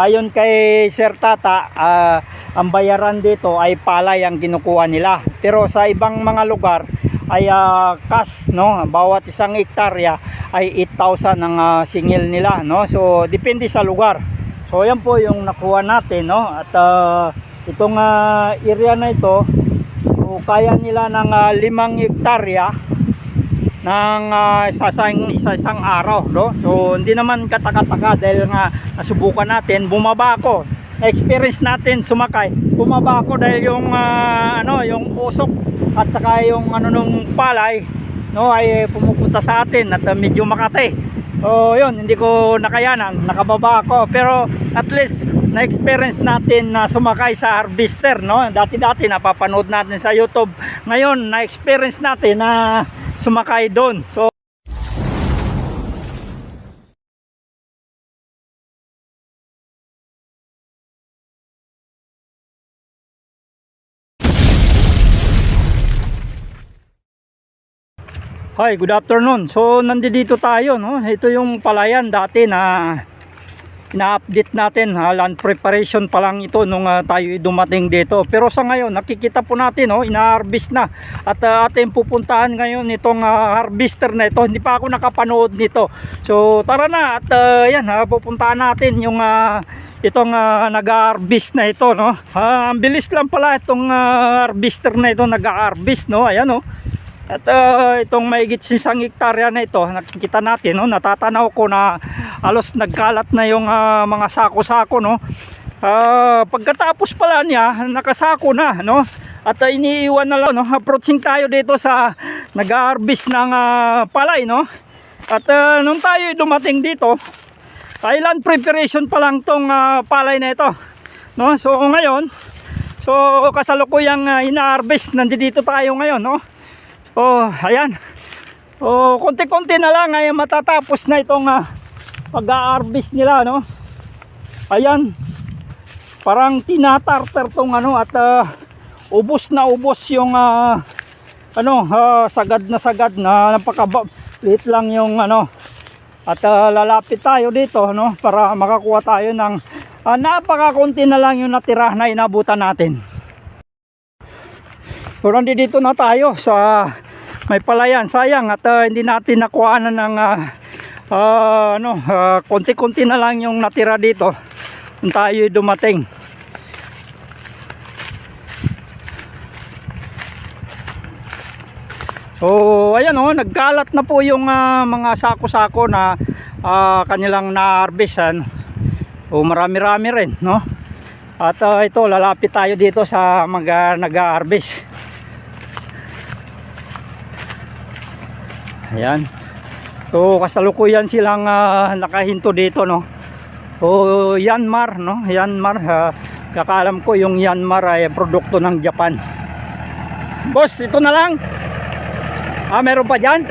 Ayon kay Sir Tata, ah, ang bayaran dito ay palay ang kinukuha nila. Pero sa ibang mga lugar ay ah, cash, no? Bawat isang hektarya ay 8,000 ang ah, singil nila, no? So depende sa lugar. So yan po yung nakuha natin, no? At ah, itong ah, area na ito, so, kaya nila ng ah, limang hektarya ng uh, isasang, isa-isang araw no? so hindi naman kataka-taka dahil nga nasubukan natin bumaba ako. Experience natin sumakay bumaba ako dahil yung ah, ano yung usok at saka yung ano nung palay no ay pumupunta sa atin at ah, medyo makate so yun hindi ko nakayanan nakababa ako. Pero at least na-experience natin na sumakay sa harvester no? Dati-dati napapanood natin sa YouTube. Ngayon na-experience natin na sumakay doon. So Hi, good afternoon. So nandito tayo, no? Ito yung palayan dati na ina-update natin ha, land preparation pa lang ito nung ah, tayo dumating dito. Pero sa ngayon nakikita po natin no, ina-harvest na. At ah, ating pupuntahan ngayon itong ah, harvester na ito. Hindi pa ako nakapanood nito. So tara na at ah, yan ha, pupuntahan natin yung ah, itong ah, nag-harvest na ito no? Ah, ang bilis lang pala itong ah, harvester na ito nag-harvest no? Ayan no at ah, itong mahigit isang hektarya na ito, nakikita natin, no, natatanaw ko na halos nagkalat na yung ah, mga sako-sako. No? Ah, pagkatapos pala niya, nakasako na. No? At ah, iniiwan na lang. No? Approaching tayo dito sa nag-harvest ng ah, palay. No? At ah, nung tayo dumating dito, Thailand preparation pa lang tong ah, palay na ito. No? So ngayon, so kasalukuyang uh, ina-harvest, nandito tayo ngayon. No? Oh, ayan. Oh, konti-konti na lang ay matatapos na itong ah, pag-harvest nila, no? Ayan. Parang tinatartar tong ano at ah, ubos na ubos yung ah, ano, ah, sagad na sagad na napakabait lang yung ano. At ah, lalapit tayo dito, no, para makakuha tayo ng ah, napakakunti na lang yung natira na inabutan natin. So nandito na tayo sa may palayan. Sayang at ah, hindi natin nakuha na ng ah, ah, ano, ah, konti-konti na lang yung natira dito. Nung tayo dumating. So ayan oh, nagkalat na po yung ah, mga sako-sako na ah, kanilang na-harvestan. O marami-rami rin, no? At ah, ito, lalapit tayo dito sa mga nag-harvest. Ayan. So kasalukuyan silang ah, nakahinto dito no. So Yanmar no, Yanmar uh, kakaalam ko yung Yanmar ay produkto ng Japan. Boss, ito na lang. Ah, meron pa diyan?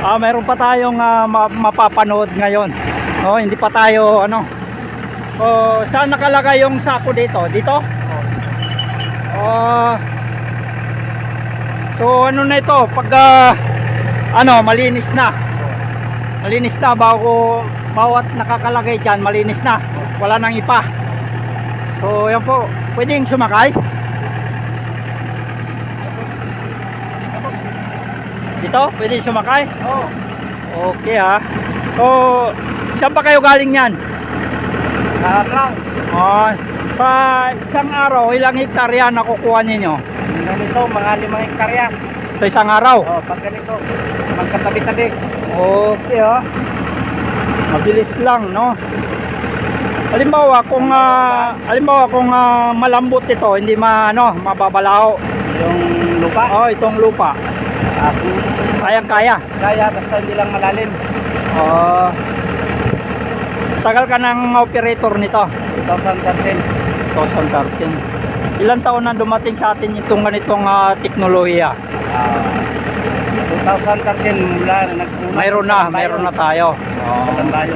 Ah, meron pa tayong ma- mapapanood ngayon. No, hindi pa tayo ano. Oh, saan nakalagay yung sako dito? Dito? Oh. So ano na ito pag ah, ano, malinis na. Malinis na bago bawat nakakalagay diyan, malinis na. Wala nang ipa. So, yan po. Pwedeng sumakay. Dito, pwede sumakay? Oo. Okay ha. So, saan pa kayo galing yan? Sa lang. Oh, sa isang araw, ilang hektarya nakukuha ninyo? Ganito, mga limang hektarya. Sa isang araw? Oh, pag ganito, magkatabi-tabi. Okay ha. Mabilis lang, no? Halimbawa kung ah, halimbawa kung ah, malambot ito, hindi ma ano, mababalaw. Yung lupa. Oh, itong lupa. Ah, Kayang-kaya. kaya, basta hindi lang malalim. Oh. Tagal ka ng operator nito. 2013. 2013. Ilang taon na dumating sa atin itong ganitong ah, teknolohiya? Ah, 2013 mula na nagtulong. Mayroon na, mayroon na tayo. Meron tayo.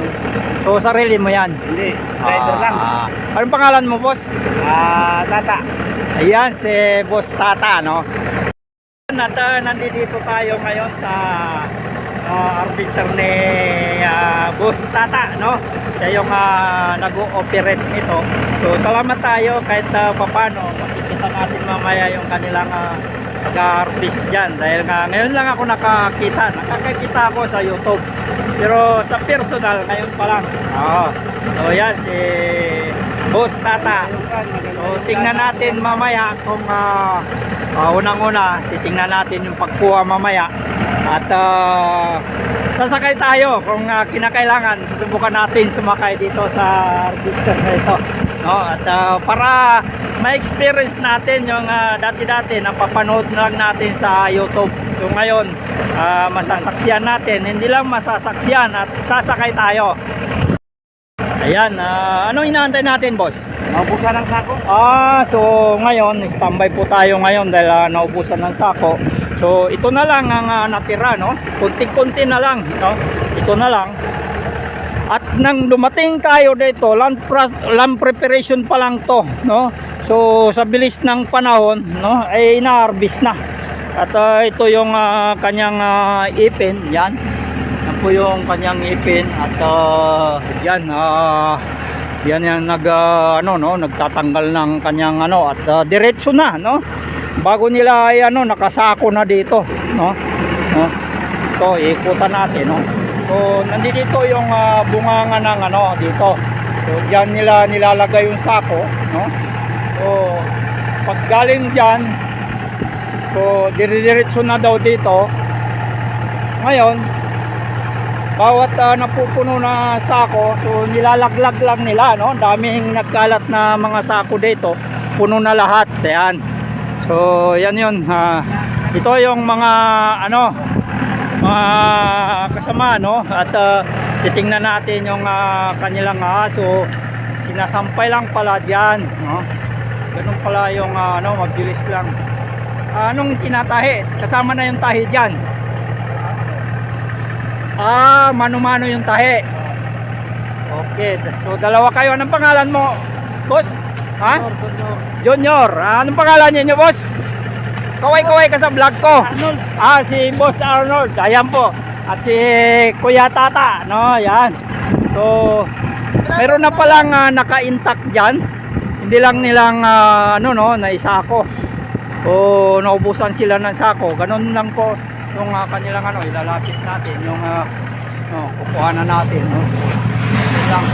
So sarili mo 'yan. Hindi, driver lang. Ah, anong pangalan mo, boss? Ah, tata. Ayan, si Boss Tata, no? At uh, nandito tayo ngayon sa uh, harvester ni ah, Boss Tata, no? Siya yung ah, nag-ooperate nito. So, salamat tayo kahit uh, papano. Makikita natin mamaya yung kanilang uh, pag-harvest dyan. Dahil nga, ngayon lang ako nakakita. Nakakakita ako sa YouTube. Pero sa personal, ngayon pa lang. Oo. So, yan, si Boss Tata. So, tingnan natin mamaya kung ah, ah, unang-una, titingnan natin yung pagkuha mamaya. At ah, sasakay tayo kung ah, kinakailangan. Susubukan natin sumakay dito sa harvester na ito. No? At ah, para ma-experience natin yung ah, dati-dati na papanood lang natin sa YouTube. So ngayon, ah, masasaksiyan natin. Hindi lang masasaksiyan at sasakay tayo. Ayan, ah, ano inaantay natin, boss? Naubusan ng sako. Ah, so ngayon, standby po tayo ngayon dahil ah, naubusan ng sako. So ito na lang ang ah, natira, no? Kunti-kunti na lang, no? Ito na lang. At nang dumating tayo dito, land, land preparation pa lang to, no? So sa bilis ng panahon, no, ay ina-harvest na. At ah, ito yung ah, kanyang ah, ipin, yan. Yan po yung kanyang ipin at ah, yan ah, yan yung nag ah, ano no, nagtatanggal ng kanyang ano at ah, diretso na, no? Bago nila ay ano nakasako na dito, no? No. So, ikutan natin, no? So, nandito yung ah, bunganga ng ano dito. So, diyan nila nilalagay yung sako, no? So, pag galing diyan, so dire-diretso na daw dito. Ngayon, bawat ah, napupuno na sako, so nilalaglag lang nila, no? Daming nagkalat na mga sako dito. Puno na lahat, ayan. So, yan yun. ah, ito yung mga ano, mga kasama, no? At ah, titingnan natin yung ah, kanilang aso. Sinasampay lang pala diyan, no? Ganun pala yung ah, ano, mabilis lang. Ah, anong tinatahi? Kasama na yung tahi diyan. Ah, mano-mano yung tahi. Okay, so dalawa kayo. Anong pangalan mo, boss? Ha? Junior. Ah, anong pangalan niyo, boss? Kaway-kaway ka sa vlog ko. Arnold. Ah, si Boss Arnold. Ayan po. At si Kuya Tata, no? Yan. So, meron na palang uh, naka-intact dyan. Hindi lang nilang, ah, ano, no, naisako. O, naubusan sila ng sako. Ganun lang po yung ah, kanilang, ano, ilalapit natin. Yung, uh, no, kukuha na natin, no? Lang.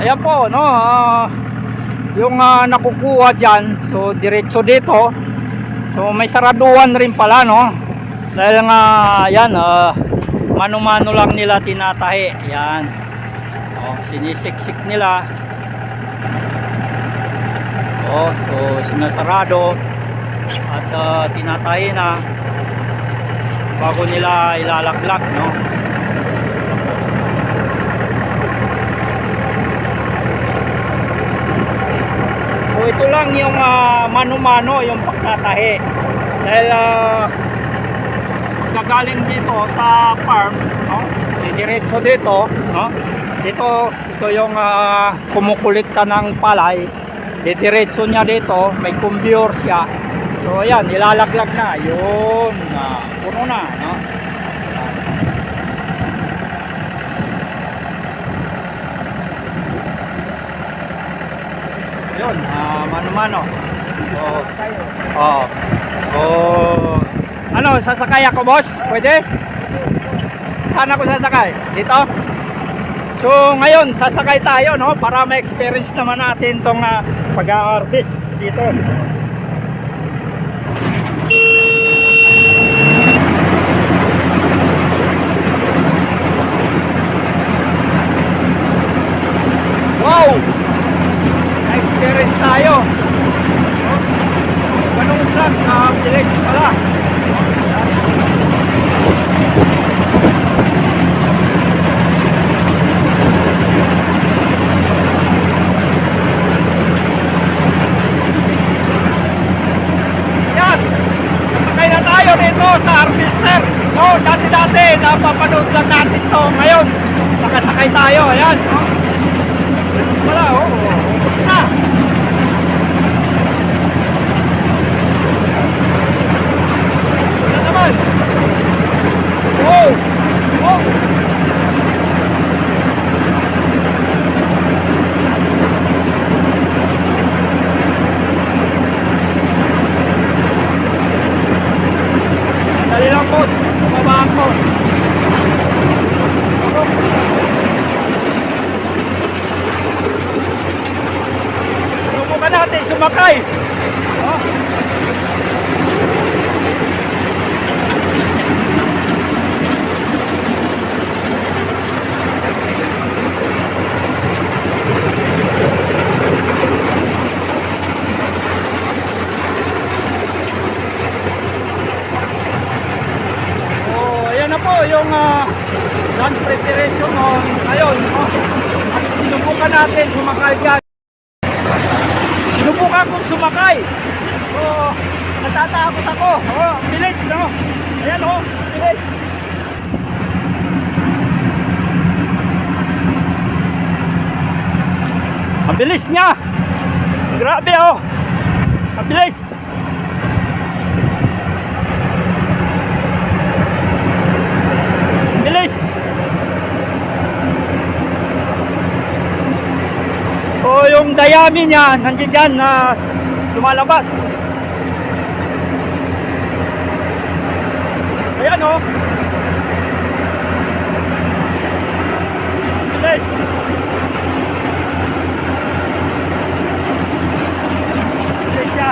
Ayan po, no, ah, yung ah, nakukuha dyan, so diretso dito. So may saraduan rin pala, no? Dahil nga, yan, ah, mano-mano lang nila tinatahi. Yan. Oh, sinisiksik nila. Oh, so sinasarado at ah, tinatahi na bago nila ilalaglag, no? So ito lang yung ah, mano-mano yung pagtatahi. Dahil uh, gagaling dito sa farm, no? Diretso dito, no? Dito ito yung ah, kumukulikta ng palay. Didiretso niya dito, may conveyor siya. So ayan, nilalaglag na. Yun, ah, puno na, no? Yun, ah, mano-mano. Oh. Oh. Oh. Ano, sasakay ako, boss? Pwede? Saan ako sasakay? Dito? So, ngayon, sasakay tayo, no? Para ma-experience naman natin tong ah, pag-harvest dito. Tayo. Ganun lang, nakabilis pala. Yan! Nasakay na tayo dito sa harvester. No, dati-dati, napapanood lang natin to. Ngayon, nakasakay tayo. Ayan. Pala, oh. Oh! Oh! Dali lang po. Bumaba ako. Subukan natin sumakay. Sumakay. Grabe, oh. Ang bilis. Ang. So, yung dayami niya, nandiyan dyan na lumalabas. Ayan, oh. Ang bilis. Bilis siya.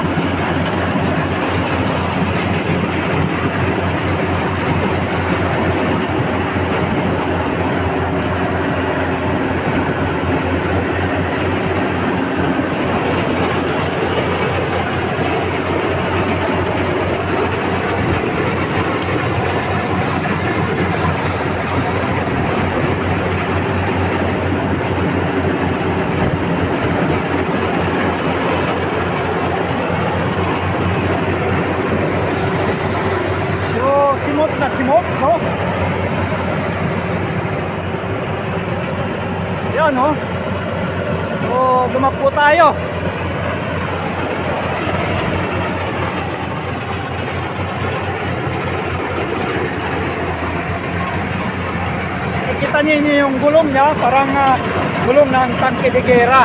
So, simot na simot, no? Yan, no? So, dumakbo tayo. Kita niyo yung gulong niya, parang ah, gulong ng tangke de gera.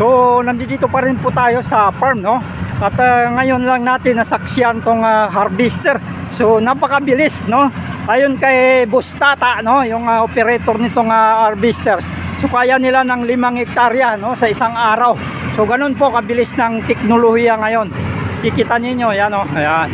So, nandito pa rin po tayo sa farm, no? At ah, ngayon lang natin nasaksiyan tong ah, harvester. So, napakabilis, no? Ayon kay Bustata, no? Yung ah, operator nitong ah, harvester. So, kaya nila ng limang hektarya, no? Sa isang araw. So, ganun po kabilis ng teknolohiya ngayon. Kikita ninyo, yan, no? Ayan.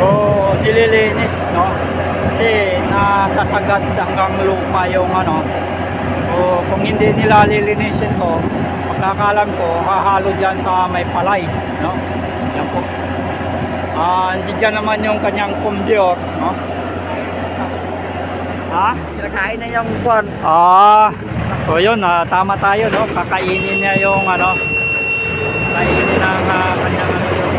So, nililinis, no? Kasi nasasagad hanggang lupa yung ano. O kung hindi nila lilinisin to, pagkakalam ko, hahalo dyan sa may palay, no? Yan po. Ah, hindi dyan naman yung kanyang kumbiyor, no? Ha? Kinakain na yung kwan. Ah, so yun, ah, tama tayo, no? Kakainin niya yung ano, kainin ng ah, kanyang ano yun.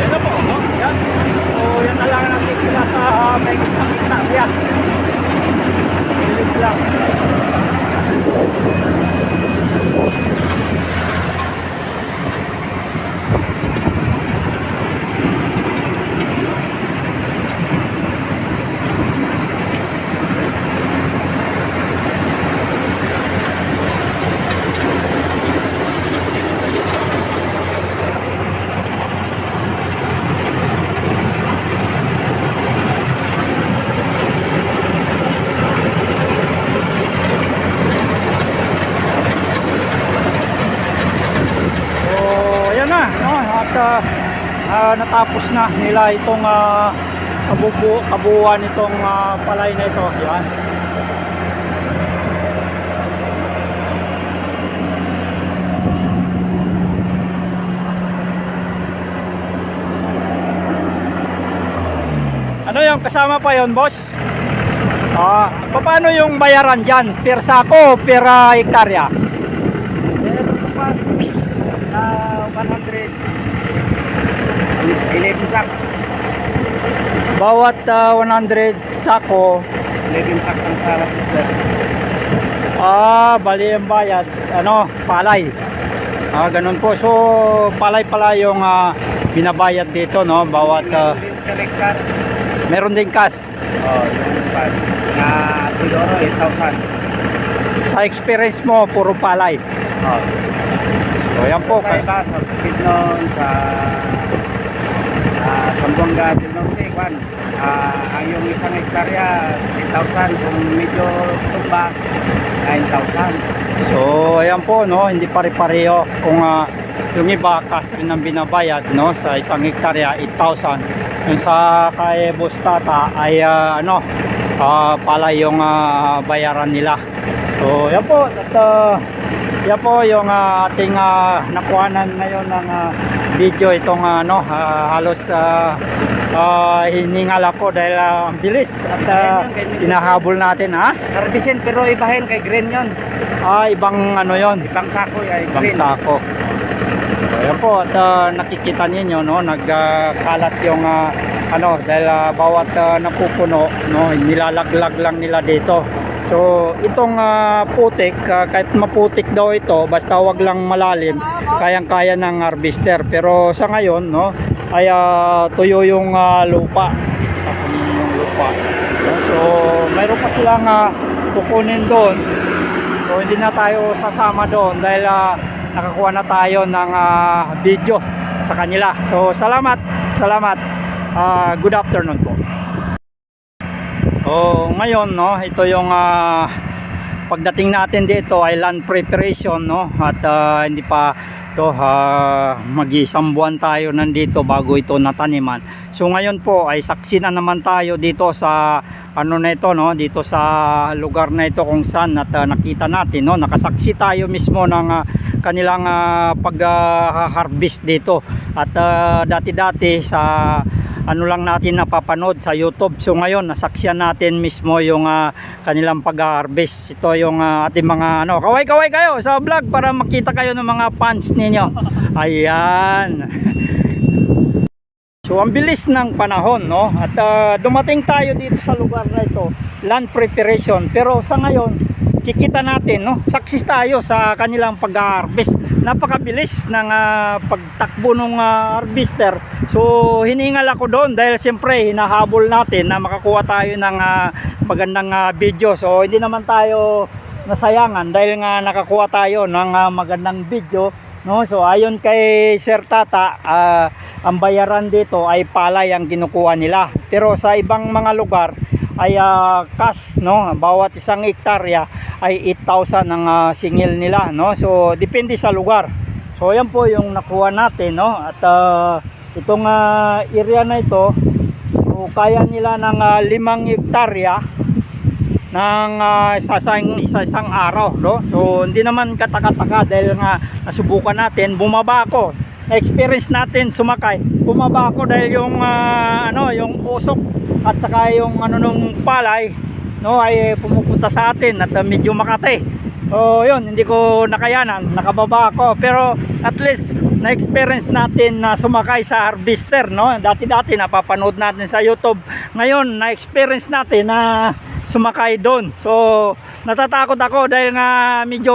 Yan na po, no? Yan. So, yan na lang ang nakikita sa uh, may. Bilis lang. So, ayan na, no? At ah, ah, natapos na nila itong uh, kabubu kabuuan itong ah, palay na ito. Yan. Ano yung kasama pa yon boss? Ah, paano yung bayaran diyan? Per sako, per ah, hektarya? Meron ko pa. Ah, 100. 11 sacks. Bawat ah, 100 sako, 11 sacks ang sarap isda. ah, bali ang bayad, ano, palay. Ah, ganun po. So, palay pala yung ah, binabayad dito, no? Bawat, Collector. meron din cash. Oh, yung pan. Na siguro 8,000. Sa experience mo, puro palay. Oh. So, yan po. Sa iba, sa Bukidnon, sa ah, Sambuanga del Norte, kwan. Ah, ang yung isang hektarya, 8,000. Kung medyo tumba, 9,000. So, ayan po, no? Hindi pare-pareho. Kung ah, yung iba, cash rin ang binabayad, no? Sa isang hektarya, 8,000. Yung sa kay Boss Tata ay ah, ano, ah, pala yung ah, bayaran nila. So, yan po. At ah, yan po yung ah, ating ah, nakuhanan ngayon ng ah, video itong ah, ano, ah, halos ah, ah, hiningal ako dahil ah, ang bilis at ah, hinahabol natin ha. Karbisin, pero ibahin kay green yon. Ah, ibang ano yon Ibang sako ay ibang green. sako. Ayan po at ah, nakikita ninyo no nagkalat yung ah, ano dahil ah, bawat ah, napupuno no nilalaglag lang nila dito. So itong ah, putik ah, kahit maputik daw ito basta wag lang malalim kayang-kaya ng harvester pero sa ngayon no ay ah, tuyo yung ah, lupa. Tapos yung lupa. So mayroon pa silang ah, kukunin doon So hindi na tayo sasama doon dahil ah, nakakuha na tayo ng ah, video sa kanila. So salamat, salamat. Ah, good afternoon po. So ngayon no, ito yung ah, pagdating natin dito ay land preparation no at ah, hindi pa to mag-isang buwan tayo nandito bago ito nataniman. So ngayon po ay saksi na naman tayo dito sa ano na ito no dito sa lugar na ito kung saan at ah, nakita natin no nakasaksi tayo mismo ng ah, kanilang pag-harvest dito at ah, dati-dati sa ano lang natin napapanood sa YouTube. So ngayon nasaksiyan natin mismo yung ah, kanilang pag-harvest. Ito yung ah, ating mga ano, kaway-kaway kayo sa vlog para makita kayo ng mga fans ninyo. Ayan. So ang bilis ng panahon no at ah, dumating tayo dito sa lugar na ito, land preparation. Pero sa ngayon, kikita natin no, success tayo sa kanilang pag-harvest. Napakabilis ng ah, pagtakbo ng ah, harvester. So hiningal ako doon dahil siyempre hinahabol natin na makakuha tayo ng ah, magandang ah, video. So hindi naman tayo nasayangan dahil nga nakakuha tayo ng ah, magandang video no so ayon kay Sir Tata ah, ang bayaran dito ay palay ang kinukuha nila pero sa ibang mga lugar ay ah, cash no? Bawat isang hektarya ay 8,000 ang ah, singil nila no? So depende sa lugar. So yan po yung nakuha natin no? At ah, itong ah, area na ito so kaya nila ng ah, limang hektarya ng ah, isasang isa-isang araw no? So hindi naman katakataka dahil nga nasubukan natin bumaba ako experience natin sumakay. Bumaba ako dahil yung ah, ano yung usok at saka yung ano nung palay no ay pumupunta sa atin at ah, medyo makate so yun hindi ko nakayanan nakababa ako. Pero at least na-experience natin na sumakay sa harvester no? Dati-dati napapanood natin sa YouTube. Ngayon na-experience natin na sumakay doon. So, natatakot ako dahil nga medyo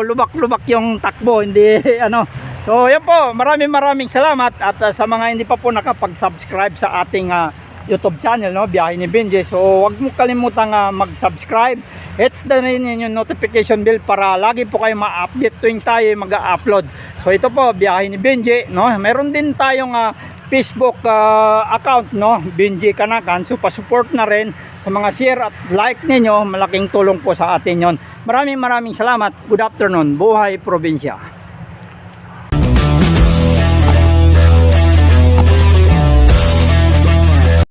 lubak-lubak yung takbo, hindi ano. So, yan po, maraming maraming salamat. At uh, sa mga hindi pa po nakapag-subscribe sa ating uh, YouTube channel, no, Biyahe ni Benji. So, wag mo kalimutang uh, mag-subscribe. Hits na rin yung notification bell para lagi po kayo ma-update tuwing tayo mag-upload. So, ito po, Biyahe ni Benji, no. Meron din tayong uh, Facebook uh, account no? Benji Kanakan. So pa-support na rin sa mga share at like ninyo. Malaking tulong po sa atin yon maraming maraming salamat. Good afternoon. Buhay probinsya